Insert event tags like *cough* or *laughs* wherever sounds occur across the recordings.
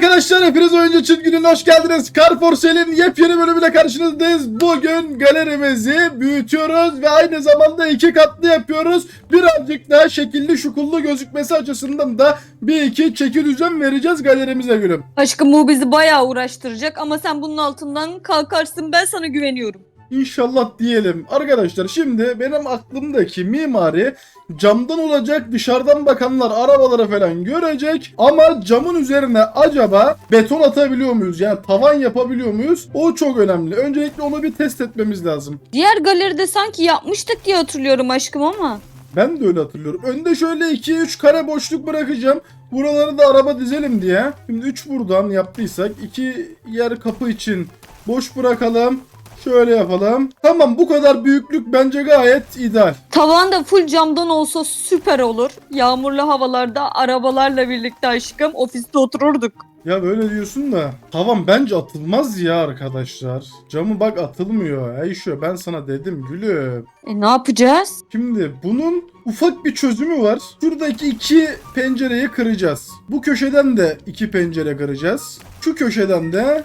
arkadaşlar hepiniz oyuncu çizginin hoş geldiniz. Carforcel'in yepyeni bölümüyle karşınızdayız. Bugün galerimizi büyütüyoruz ve aynı zamanda iki katlı yapıyoruz. Birazcık daha şekilli şukullu gözükmesi açısından da bir iki çeki düzen vereceğiz galerimize gülüm. Aşkım bu bizi bayağı uğraştıracak ama sen bunun altından kalkarsın ben sana güveniyorum. İnşallah diyelim. Arkadaşlar şimdi benim aklımdaki mimari camdan olacak dışarıdan bakanlar arabaları falan görecek ama camın üzerine acaba beton atabiliyor muyuz? Yani tavan yapabiliyor muyuz? O çok önemli. Öncelikle onu bir test etmemiz lazım. Diğer galeride sanki yapmıştık diye hatırlıyorum aşkım ama. Ben de öyle hatırlıyorum. Önde şöyle 2-3 kare boşluk bırakacağım. Buraları da araba dizelim diye. Şimdi 3 buradan yaptıysak 2 yer kapı için boş bırakalım. Şöyle yapalım. Tamam bu kadar büyüklük bence gayet ideal. Tavan da full camdan olsa süper olur. Yağmurlu havalarda arabalarla birlikte aşkım ofiste otururduk. Ya böyle diyorsun da tavan bence atılmaz ya arkadaşlar. Camı bak atılmıyor. Ayşe ben sana dedim gülüm. E ne yapacağız? Şimdi bunun ufak bir çözümü var. Şuradaki iki pencereyi kıracağız. Bu köşeden de iki pencere kıracağız. Şu köşeden de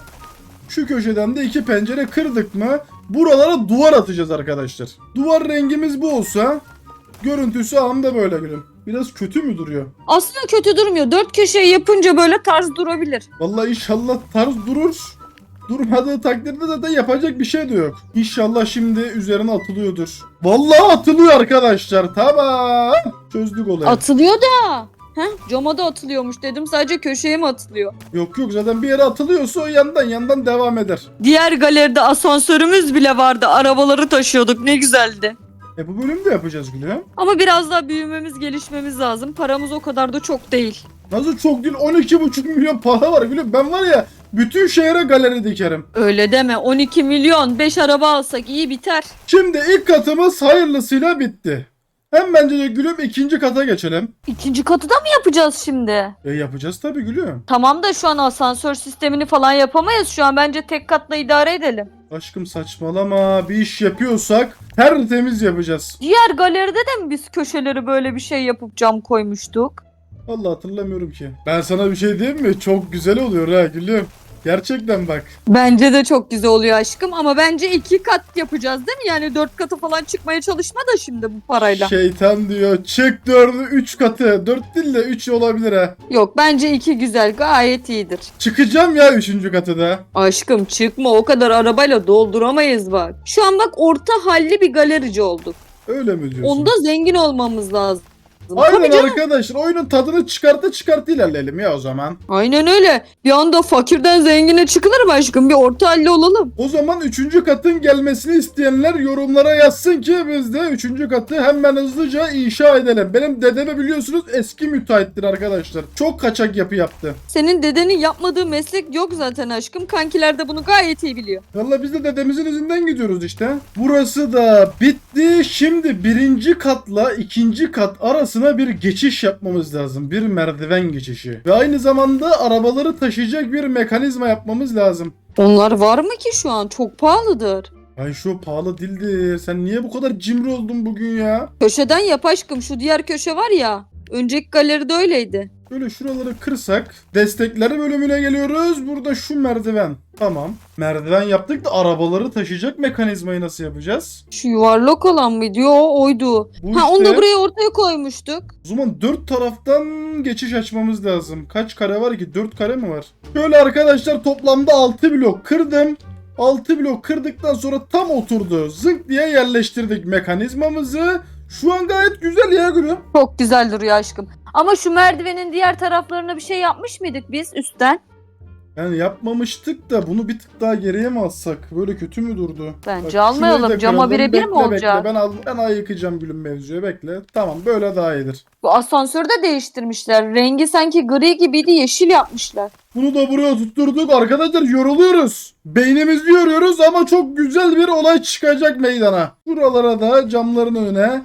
şu köşeden de iki pencere kırdık mı buralara duvar atacağız arkadaşlar. Duvar rengimiz bu olsa görüntüsü anda böyle gülüm. Biraz kötü mü duruyor? Aslında kötü durmuyor. Dört köşeyi yapınca böyle tarz durabilir. Vallahi inşallah tarz durur. Durmadığı takdirde zaten yapacak bir şey de yok. İnşallah şimdi üzerine atılıyordur. Vallahi atılıyor arkadaşlar. Tamam. Çözdük olayı. Atılıyor da. Heh, cama da atılıyormuş dedim. Sadece köşeye mi atılıyor? yok yok zaten bir yere atılıyorsa o yandan yandan devam eder. Diğer galeride asansörümüz bile vardı. Arabaları taşıyorduk. Ne güzeldi. E bu bölümde yapacağız Gülüm. Ama biraz daha büyümemiz, gelişmemiz lazım. Paramız o kadar da çok değil. Nasıl çok değil 12,5 milyon para var Gülüm. Ben var ya bütün şehre galeri dikerim. Öyle deme. 12 milyon. 5 araba alsak iyi biter. Şimdi ilk katımız hayırlısıyla bitti. Hem bence de Gülüm ikinci kata geçelim. İkinci katı da mı yapacağız şimdi? E yapacağız tabii Gülüm. Tamam da şu an asansör sistemini falan yapamayız. Şu an bence tek katla idare edelim. Aşkım saçmalama bir iş yapıyorsak tertemiz yapacağız. Diğer galeride de mi biz köşeleri böyle bir şey yapıp cam koymuştuk? Vallahi hatırlamıyorum ki. Ben sana bir şey diyeyim mi? Çok güzel oluyor ha gülüm. Gerçekten bak. Bence de çok güzel oluyor aşkım ama bence iki kat yapacağız değil mi? Yani dört katı falan çıkmaya çalışma da şimdi bu parayla. Şeytan diyor çık dördü üç katı. Dört değil de üç olabilir ha. Yok bence iki güzel gayet iyidir. Çıkacağım ya üçüncü katı da. Aşkım çıkma o kadar arabayla dolduramayız bak. Şu an bak orta halli bir galerici olduk. Öyle mi diyorsun? Onda zengin olmamız lazım. Aynen Tabii arkadaşlar oyunun tadını çıkartı çıkartı ilerleyelim ya o zaman. Aynen öyle. Bir anda fakirden zengine çıkılır mı aşkım? Bir orta halli olalım. O zaman üçüncü katın gelmesini isteyenler yorumlara yazsın ki biz de üçüncü katı hemen hızlıca inşa edelim. Benim dedeme biliyorsunuz eski müteahhittir arkadaşlar. Çok kaçak yapı yaptı. Senin dedenin yapmadığı meslek yok zaten aşkım. Kankiler de bunu gayet iyi biliyor. Valla biz de dedemizin izinden gidiyoruz işte. Burası da bitti. Şimdi birinci katla ikinci kat arasına bir geçiş yapmamız lazım. Bir merdiven geçişi. Ve aynı zamanda arabaları taşıyacak bir mekanizma yapmamız lazım. Onlar var mı ki şu an? Çok pahalıdır. Ay şu pahalı dildir. Sen niye bu kadar cimri oldun bugün ya? Köşeden yap aşkım. Şu diğer köşe var ya. Önceki galeride öyleydi. Böyle şuraları kırsak. Destekleri bölümüne geliyoruz. Burada şu merdiven. Tamam. Merdiven yaptık da arabaları taşıyacak mekanizmayı nasıl yapacağız? Şu yuvarlak olan mıydı? Yo oydu. Bu Ha onu işte- da buraya ortaya koymuştuk. O zaman dört taraftan geçiş açmamız lazım. Kaç kare var ki? Dört kare mi var? Şöyle arkadaşlar toplamda 6 blok kırdım. 6 blok kırdıktan sonra tam oturdu. Zınk diye yerleştirdik mekanizmamızı. Şu an gayet güzel ya gülüm. Çok güzel duruyor aşkım. Ama şu merdivenin diğer taraflarına bir şey yapmış mıydık biz üstten? Yani yapmamıştık da bunu bir tık daha geriye mi alsak? Böyle kötü mü durdu? Bence şurayı almayalım. da Cama kıralım. birebir mi Bekle, olacak? Bekle ben, al, ben ayıkacağım gülüm mevzuya bekle. Tamam böyle daha iyidir. Bu asansörü de değiştirmişler. Rengi sanki gri gibiydi yeşil yapmışlar. Bunu da buraya tutturduk. Arkadaşlar yoruluyoruz. Beynimizi yoruyoruz ama çok güzel bir olay çıkacak meydana. Buralara da camların önüne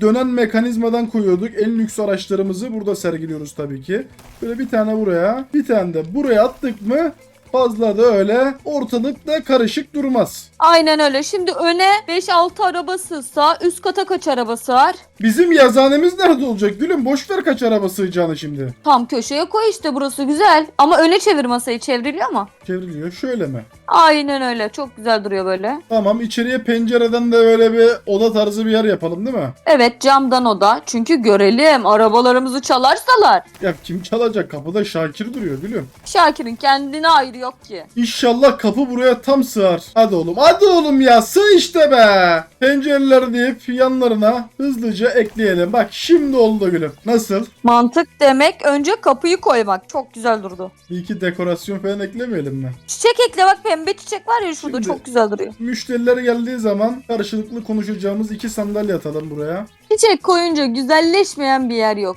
dönen mekanizmadan koyuyorduk. En lüks araçlarımızı burada sergiliyoruz tabii ki. Böyle bir tane buraya, bir tane de buraya attık mı fazla da öyle ortalıkta karışık durmaz. Aynen öyle. Şimdi öne 5-6 araba sığsa üst kata kaç araba sığar? Bizim yazanemiz nerede olacak gülüm? Boş ver kaç araba sığacağını şimdi. Tam köşeye koy işte burası güzel. Ama öne çevir masayı çevriliyor mu? Çevriliyor şöyle mi? Aynen öyle. Çok güzel duruyor böyle. Tamam içeriye pencereden de böyle bir oda tarzı bir yer yapalım değil mi? Evet camdan oda. Çünkü görelim arabalarımızı çalarsalar. Ya kim çalacak? Kapıda Şakir duruyor gülüm. Şakir'in kendine ayrı yok ki. İnşallah kapı buraya tam sığar. Hadi oğlum hadi oğlum ya sığ işte be. Pencereleri deyip yanlarına hızlıca ekleyelim. Bak şimdi oldu gülüm. Nasıl? Mantık demek önce kapıyı koymak. Çok güzel durdu. Bir iki dekorasyon falan eklemeyelim mi? Çiçek ekle bak pembe çiçek var ya şurada Şimdi- çok güzel duruyor. Müşteriler geldiği zaman karşılıklı konuşacağımız iki sandalye atalım buraya. Çiçek koyunca güzelleşmeyen bir yer yok.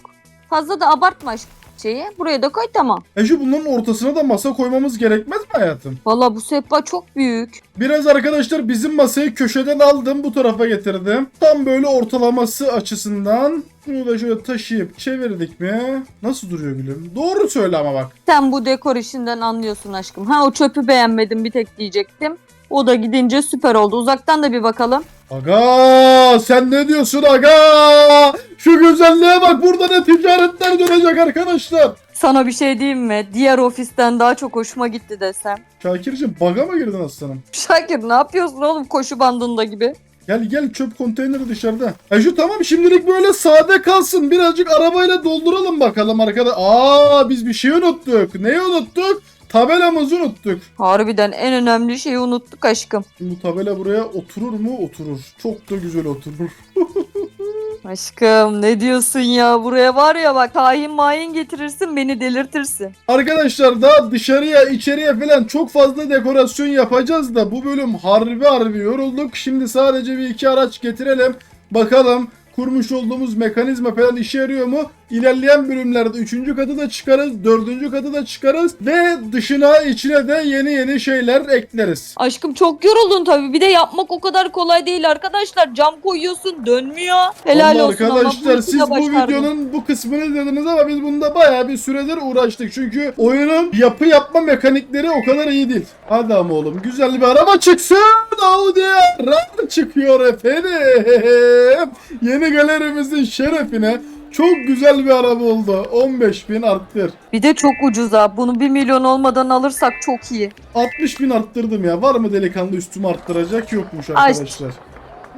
Fazla da abartma aşk- şeyi. Buraya da koy tamam. E şu bunların ortasına da masa koymamız gerekmez mi hayatım? Valla bu sehpa çok büyük. Biraz arkadaşlar bizim masayı köşeden aldım bu tarafa getirdim. Tam böyle ortalaması açısından bunu da şöyle taşıyıp çevirdik mi? Nasıl duruyor gülüm? Doğru söyle ama bak. Sen bu dekor işinden anlıyorsun aşkım. Ha o çöpü beğenmedim bir tek diyecektim. O da gidince süper oldu. Uzaktan da bir bakalım. Aga sen ne diyorsun aga? Şu güzelliğe bak burada ne ticaretler dönecek arkadaşlar. Sana bir şey diyeyim mi? Diğer ofisten daha çok hoşuma gitti desem. Şakir'cim baga mı girdin aslanım? Şakir ne yapıyorsun oğlum koşu bandında gibi? Gel gel çöp konteyneri dışarıda. E şu tamam şimdilik böyle sade kalsın. Birazcık arabayla dolduralım bakalım arkadaş. Aa biz bir şey unuttuk. Neyi unuttuk? Tabelamızı unuttuk. Harbiden en önemli şeyi unuttuk aşkım. Bu tabela buraya oturur mu? Oturur. Çok da güzel oturur. *laughs* Aşkım ne diyorsun ya? Buraya var ya bak hain mayin getirirsin beni delirtirsin. Arkadaşlar daha dışarıya içeriye falan çok fazla dekorasyon yapacağız da bu bölüm harbi harbi yorulduk. Şimdi sadece bir iki araç getirelim. Bakalım kurmuş olduğumuz mekanizma falan işe yarıyor mu? İlerleyen bölümlerde üçüncü katı da çıkarız, dördüncü katı da çıkarız ve dışına içine de yeni yeni şeyler ekleriz. Aşkım çok yoruldun tabii. Bir de yapmak o kadar kolay değil arkadaşlar. Cam koyuyorsun dönmüyor. Helal Vallahi olsun arkadaşlar siz bu başardın. videonun bu kısmını izlediniz ama biz bunda bayağı bir süredir uğraştık. Çünkü oyunun yapı yapma mekanikleri o kadar iyi değil. Hadi ama oğlum güzel bir araba çıksın. Audi R çıkıyor efendim. *laughs* Yeni galerimizin şerefine çok güzel bir araba oldu. 15 bin arttır. Bir de çok ucuz ha. Bunu 1 milyon olmadan alırsak çok iyi. 60 bin arttırdım ya. Var mı delikanlı üstümü arttıracak yokmuş Ay. arkadaşlar.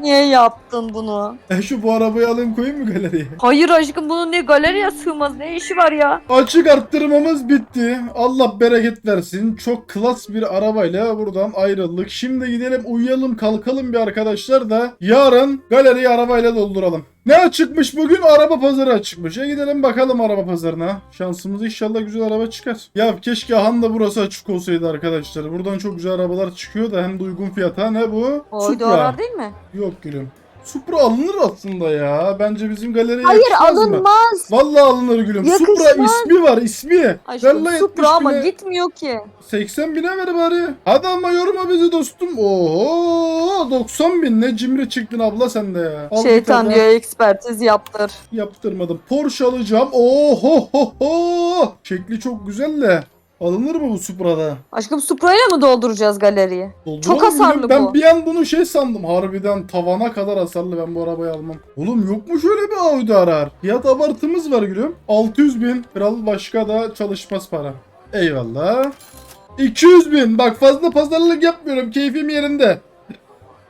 Niye yaptın bunu? E şu bu arabayı alayım koyayım mı galeriye? Hayır aşkım bunun ne galeriye sığmaz. Ne işi var ya? Açık arttırmamız bitti. Allah bereket versin. Çok klas bir arabayla buradan ayrıldık. Şimdi gidelim uyuyalım kalkalım bir arkadaşlar da yarın galeriyi arabayla dolduralım. Ne açıkmış bugün? Araba pazarı açıkmış. E gidelim bakalım araba pazarına. Şansımız inşallah güzel araba çıkar. Ya keşke Han da burası açık olsaydı arkadaşlar. Buradan çok güzel arabalar çıkıyor da hem de uygun fiyata. Ne bu? Oydu arar değil mi? Yok gülüm. Supra alınır aslında ya. Bence bizim galeriye Hayır yakışmaz mı? alınmaz. Vallahi alınır gülüm. Supra Yakışmaz. ismi var ismi. Aşkım Supra 70 ama bine. gitmiyor ki. 80 bine ver bari. Hadi ama yorma bizi dostum. Oho 90 bin ne cimri çıktın abla sen de ya. Al bir Şeytan tane. diyor ekspertiz yaptır. Yaptırmadım. Porsche alacağım. Oho ho ho. Şekli çok güzel de. Alınır mı bu Supra'da? Aşkım Supra'yla mı dolduracağız galeriyi? Dolduralım Çok hasarlı gülüm? Ben bu. bir an bunu şey sandım. Harbiden tavana kadar hasarlı ben bu arabayı almam. Oğlum yok mu şöyle bir Audi arar? Fiyat abartımız var gülüm. 600 bin. Kral başka da çalışmaz para. Eyvallah. 200 bin. Bak fazla pazarlık yapmıyorum. Keyfim yerinde.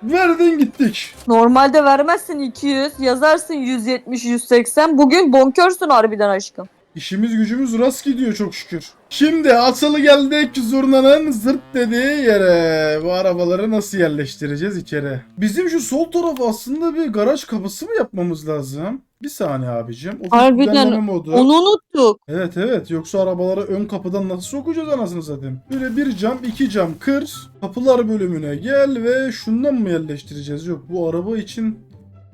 Verdin gittik. Normalde vermezsin 200, yazarsın 170, 180. Bugün bonkörsün harbiden aşkım. İşimiz gücümüz rast gidiyor çok şükür. Şimdi asılı geldik zurnanın zırt dediği yere. Bu arabaları nasıl yerleştireceğiz içeri? Bizim şu sol taraf aslında bir garaj kapısı mı yapmamız lazım? Bir saniye abicim. Ofis Harbiden, modu. Onu unuttuk. Evet evet yoksa arabaları ön kapıdan nasıl sokacağız anasını satayım? Böyle bir cam iki cam kır. Kapılar bölümüne gel ve şundan mı yerleştireceğiz? Yok bu araba için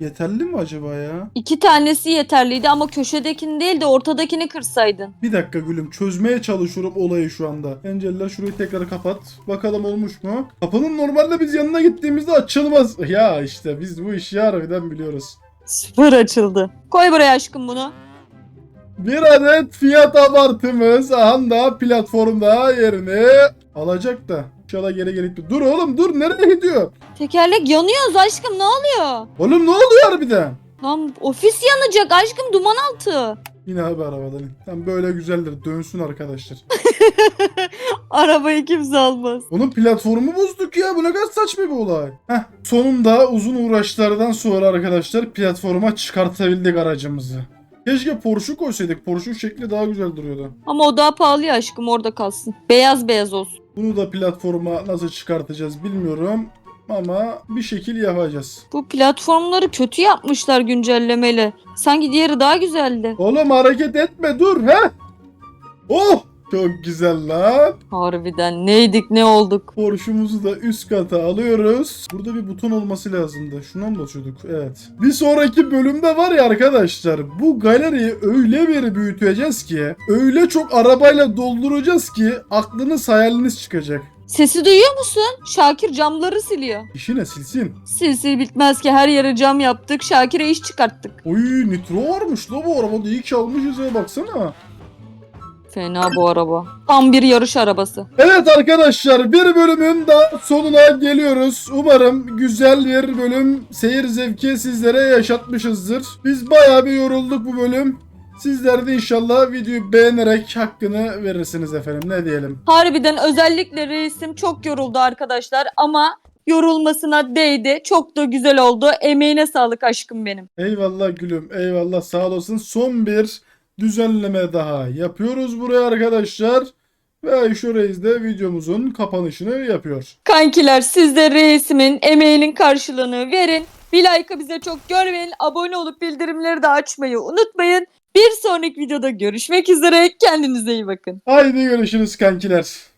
yeterli mi acaba ya? İki tanesi yeterliydi ama köşedekini değil de ortadakini kırsaydın. Bir dakika gülüm çözmeye çalışıyorum olayı şu anda. Pencereler şurayı tekrar kapat. Bakalım olmuş mu? Kapının normalde biz yanına gittiğimizde açılmaz. Ya işte biz bu işi harbiden biliyoruz. Süper açıldı. Koy buraya aşkım bunu. Bir adet fiyat abartımız anda platformda yerini alacak da. İnşallah geri gitti. Dur oğlum dur nereye gidiyor? Tekerlek yanıyoruz aşkım ne oluyor? Oğlum ne oluyor harbiden? Lan ofis yanacak aşkım duman altı. Yine abi arabadan. Tam böyle güzeldir. Dönsün arkadaşlar. *laughs* Arabayı kimse almaz. Onun platformu bozduk ya. Bu ne kadar saçma bir olay. Heh. Sonunda uzun uğraşlardan sonra arkadaşlar platforma çıkartabildik aracımızı. Keşke Porsche koysaydık. Porsche'un şekli daha güzel duruyordu. Ama o daha pahalı ya aşkım orada kalsın. Beyaz beyaz olsun. Bunu da platforma nasıl çıkartacağız bilmiyorum. Ama bir şekil yapacağız. Bu platformları kötü yapmışlar güncellemeyle. Sanki diğeri daha güzeldi. Oğlum hareket etme dur he. Oh çok güzel lan. Harbiden neydik ne olduk. Porsche'umuzu da üst kata alıyoruz. Burada bir buton olması lazımdı. Şuna mı basıyorduk? Evet. Bir sonraki bölümde var ya arkadaşlar. Bu galeriyi öyle bir büyüteceğiz ki. Öyle çok arabayla dolduracağız ki aklınız hayaliniz çıkacak. Sesi duyuyor musun? Şakir camları siliyor. İşi ne silsin? Sil sil bitmez ki her yere cam yaptık. Şakir'e iş çıkarttık. Oy nitro varmış la bu arabada. İyi ki almışız ya baksana. Fena bu araba. Tam bir yarış arabası. Evet arkadaşlar bir bölümün daha sonuna geliyoruz. Umarım güzel bir bölüm seyir zevki sizlere yaşatmışızdır. Biz bayağı bir yorulduk bu bölüm. Sizler de inşallah videoyu beğenerek hakkını verirsiniz efendim ne diyelim. Harbiden özellikle reisim çok yoruldu arkadaşlar ama yorulmasına değdi. Çok da güzel oldu. Emeğine sağlık aşkım benim. Eyvallah gülüm eyvallah sağ olasın. Son bir düzenleme daha yapıyoruz buraya arkadaşlar. Ve şu reis de videomuzun kapanışını yapıyor. Kankiler siz de reisimin emeğinin karşılığını verin. Bir like'ı bize çok görmeyin. Abone olup bildirimleri de açmayı unutmayın. Bir sonraki videoda görüşmek üzere. Kendinize iyi bakın. Haydi görüşürüz kankiler.